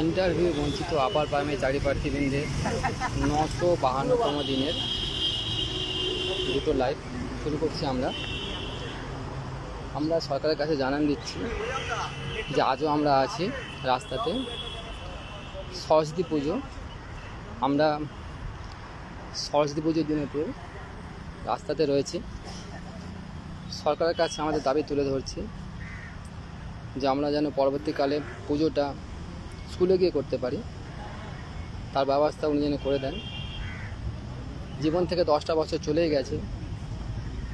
Interview বঞ্চিত upper primary চাকরি প্রার্থীবৃন্দের নশো বাহান্নতম দিনের দুটো লাইভ শুরু করছি আমরা। আমরা সরকারের কাছে জানান দিচ্ছি যে আজও আমরা আছি রাস্তাতে। সরস্বতী পুজো। আমরা সরস্বতী পুজোর দিনে দিনেতে রাস্তাতে রয়েছি। সরকারের কাছে আমাদের দাবি তুলে ধরছি যে আমরা যেন পরবর্তীকালে পুজোটা স্কুলে গিয়ে করতে পারি। তার ব্যবস্থা উনি যেন করে দেন। জীবন থেকে দশটা বছর চলেই গেছে।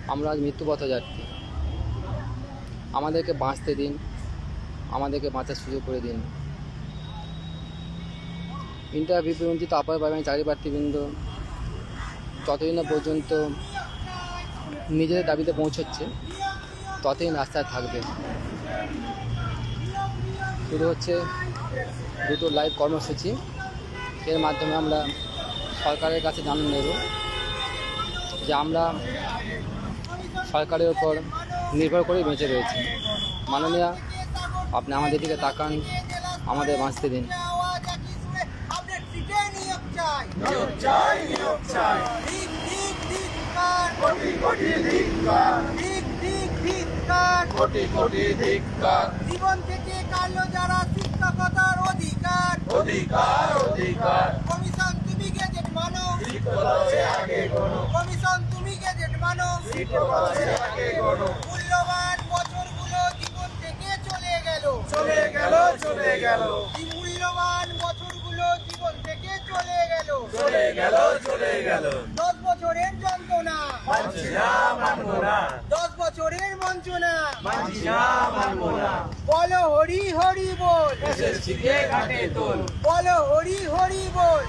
আমরা আজ মৃত্যুপথ যাত্রী আমাদেরকে বাঁচতে দিন। আমাদেরকে বাঁচার সুযোগ করে দিন। ইন্টারভিউ বঞ্চিত আপার প্রাইমারি চাকরি প্রার্থীবৃন্দ যতদিন না পর্যন্ত নিজেদের দাবিতে পৌঁছচ্ছে। ততদিন রাস্তায় থাকবে। শুরু হচ্ছে দুটো লাইভ কর্মসূচি। এর মাধ্যমে আমরা সরকারের কাছে জানান নেব যে আমরা সরকারের ওপর নির্ভর করেই বেঁচে রয়েছি। মাননীয়া, আপনি আমাদের দিকে তাকান, আমাদের বাঁচতে দিন। চাই ধিক্কার কোটি কোটি ধিক্কার। জীবন থেকে কালো যারা শিক্ষকতার অধিকার। অধিকার অধিকার। কমিশন তুমি গেজেট মানো। শিক্ষকতায় আগে কোনো কমিশন তুমি গেজেট মানো। শিক্ষকতায় আগে কোনো মূল্যবান বছরগুলো জীবন থেকে চলে গেল। চলে গেল চলে গেল। মূল্যবান বছরগুলো জীবন থেকে চলে গেল। চলে গেল চলে গেল। দশ বছরের যন্ত্রণা। মানছি না মানবো না দশ বছরের বঞ্চনা। বলো হরি হরি বল। বলো হরি হরি বল।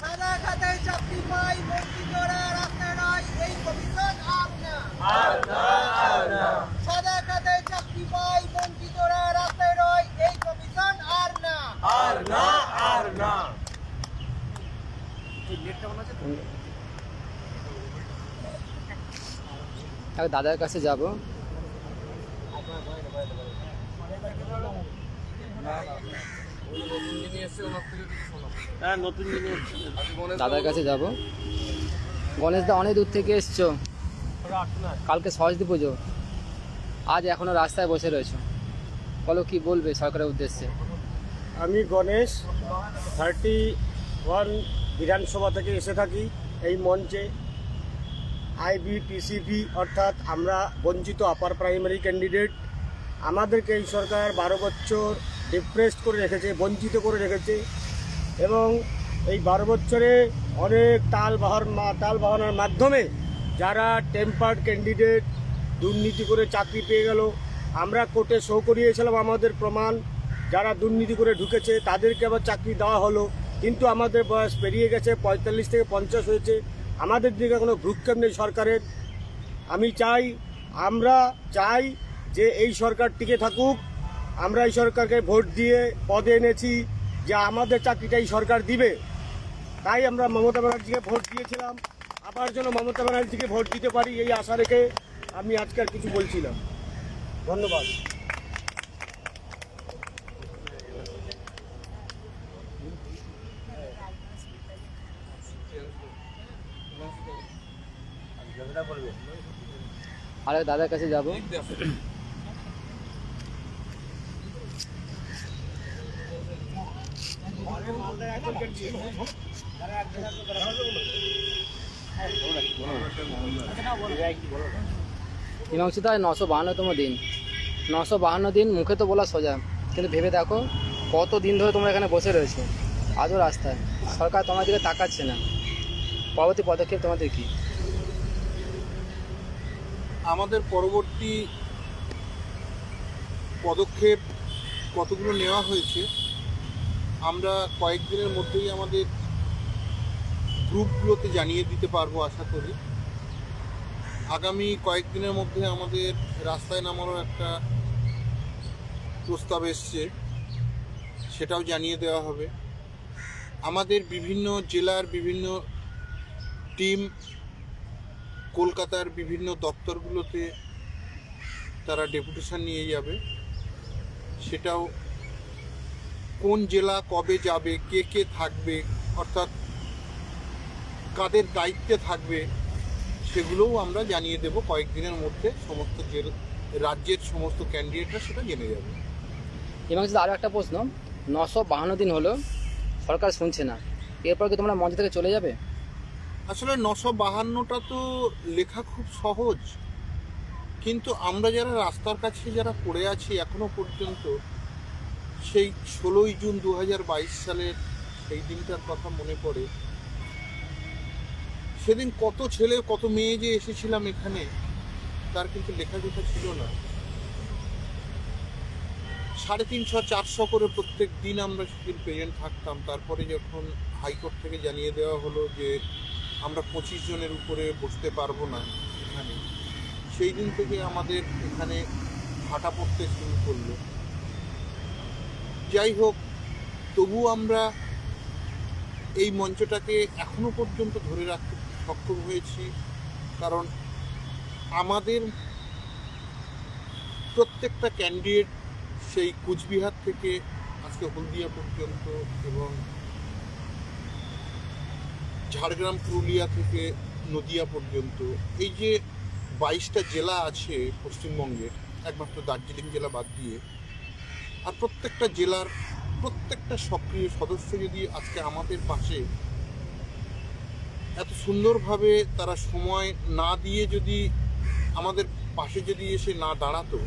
সাদা খাতায় চাকরি পাই বঞ্চিতরা রাস্তা নয় এই কমিশন আর না আর না আর না সাদা খাতায় চাকরি পাই বঞ্চিতরা রাস্তায় নয় এই কমিশন আর না আর না আর না এক দাদার কাছে যাব। হ্যাঁ দাদার কাছে যাব। গণেশ দা অনেক দূর থেকে এসছো। কালকে সরস্বতী পুজো। আজ এখনও রাস্তায় বসে রয়েছো। বলো কি বলবে সরকারের উদ্দেশ্যে? আমি গণেশ থার্টি ওয়ান বিধানসভা থেকে এসে থাকি এই মঞ্চে। আইবি টিসিপি অর্থাৎ আমরা বঞ্চিত আপার প্রাইমারি ক্যান্ডিডেট আমাদেরকে এই সরকার বারো বছর ডিপ্রেসড করে রেখেছে, বঞ্চিত করে রেখেছে। এবং এই বারো বছরে অনেক তাল বাহর তাল বাহানোর মাধ্যমে যারা টেম্পার্ড ক্যান্ডিডেট দুর্নীতি করে চাকরি পেয়ে গেল, আমরা কোর্টে শো করিয়েছিলাম আমাদের প্রমাণ। যারা দুর্নীতি করে ঢুকেছে, তাদেরকে আবার চাকরি দেওয়া হলো। কিন্তু আমাদের বয়স পেরিয়ে গেছে, পঁয়তাল্লিশ থেকে পঞ্চাশ হয়েছে। আমাদের দিকে কোনো ভ্রুক্ষেপ নেই সরকারের। আমি চাই, আমরা চাই যে এই সরকার টিকে থাকুক। আমরা এই সরকারকে ভোট দিয়ে পদে এনেছি যে আমাদের চাকরিটা এই সরকার দিবে। তাই আমরা মমতা ব্যানার্জিকে ভোট দিয়েছিলাম। আবার যেন মমতা ব্যানার্জিকে ভোট দিতে পারি এই আশা রেখে আমি আজকে কিছু বলছিলাম ধন্যবাদ। আরেক দাদার কাছে যাব। হিমাংশু নশো বাহান্নতম দিন। নশো বাহান্ন দিন মুখে তো বলা সোজা কিন্তু ভেবে দেখো কত দিন ধরে তোমরা এখানে বসে রয়েছে। আজও রাস্তায়। সরকার তোমার দিকে তাকাচ্ছে না। পরবর্তী পদক্ষেপ তোমাদের কী? আমাদের পরবর্তী পদক্ষেপ কতগুলো নেওয়া হয়েছে, আমরা কয়েকদিনের মধ্যেই আমাদের গ্রুপগুলোতে জানিয়ে দিতে পারব আশা করি। আগামী কয়েকদিনের মধ্যে আমাদের রাস্তায় নামানোর একটা প্রস্তাব এসছে, সেটাও জানিয়ে দেওয়া হবে। আমাদের বিভিন্ন জেলার বিভিন্ন টিম কলকাতার বিভিন্ন দপ্তরগুলোতে তারা ডেপুটেশন নিয়ে যাবে। সেটাও কোন জেলা কবে যাবে, কে কে থাকবে, অর্থাৎ কাদের দায়িত্বে থাকবে, সেগুলোও আমরা জানিয়ে দেব। কয়েকদিনের মধ্যে সমস্ত জেল রাজ্যের সমস্ত ক্যান্ডিডেটরা সেটা জেনে যাবে। এবং আরও একটা প্রশ্ন, নশো বাহান্ন দিন হলো, সরকার শুনছে না। এরপর কি তোমরা মঞ্চ থেকে চলে যাবে? আসলে নশো বাহান্নটা তো লেখা খুব সহজ। কিন্তু আমরা যারা রাস্তার কাছে যারা পড়ে আছি এখনও পর্যন্ত, সেই ষোলোই জুন দু হাজার বাইশ সালের সেই দিনটার কথা মনে পড়ে। সেদিন কত ছেলে, কত মেয়ে যে এসেছিলাম এখানে, তার কিন্তু লেখাজোখা ছিল না। সাড়ে তিনশো, চারশো করে প্রত্যেক দিন আমরা সেদিন প্রেজেন্ট থাকতাম। তারপরে যখন হাইকোর্ট থেকে জানিয়ে দেওয়া হলো যে আমরা পঁচিশ জনের উপরে বসতে পারব না এখানে। সেই দিন থেকে আমাদের এখানে ভাটা পড়তে শুরু করল। যাই হোক, তবু আমরা এই মঞ্চটাকে এখনও পর্যন্ত ধরে রাখতে সক্ষম হয়েছি। কারণ আমাদের প্রত্যেকটা ক্যান্ডিডেট সেই কুচবিহার থেকে আজকে হলদিয়া পর্যন্ত এবং ঝাড়গ্রাম, পুরুলিয়া থেকে নদিয়া পর্যন্ত এই যে বাইশটা জেলা আছে পশ্চিমবঙ্গের একমাত্র দার্জিলিং জেলা বাদ দিয়ে, আর প্রত্যেকটা জেলার প্রত্যেকটা সক্রিয় সদস্য যদি আজকে আমাদের পাশে, এত সুন্দরভাবে তারা সময় না দিয়ে যদি আমাদের পাশে যদি এসে না দাঁড়াতো,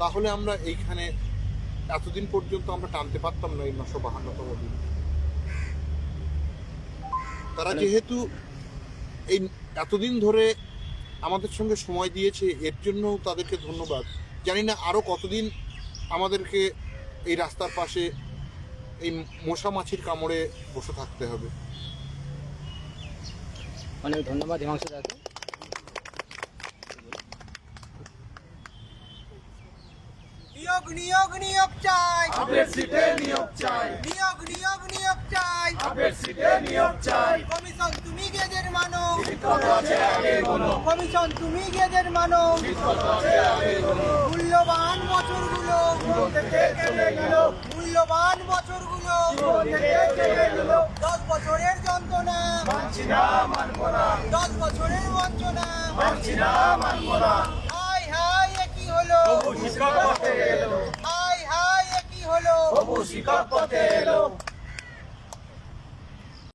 তাহলে আমরা এইখানে এতদিন পর্যন্ত আমরা টানতে পারতাম না এই নশো বাহান্নতম দিন। তারা যেহেতু এই এতদিন ধরে আমাদের সঙ্গে সময় দিয়েছে, এর জন্য তাদেরকে ধন্যবাদ। জানি না আরও কতদিন আমাদেরকে এই রাস্তার পাশে এই মশা মাছির কামড়ে বসে থাকতে হবে। অনেক ধন্যবাদ হিমাংশু দাকে নিয়োগ নিয়োগ চাই। আপের সিটে নিয়োগ চাই। নিয়োগ নিয়োগ নিয়োগ চাই। আপের সিটে নিয়োগ চাই। কমিশন তুমি গেদের মানো। কমিশন তুমি গেদের মানো। মূল্যবান বছরগুলো মূল্যবান বছরগুলো দশ বছরের যন্ত্রণা। দশ বছরের বঞ্চনা। হাই হাই কি হলো? তবু শিক্ষক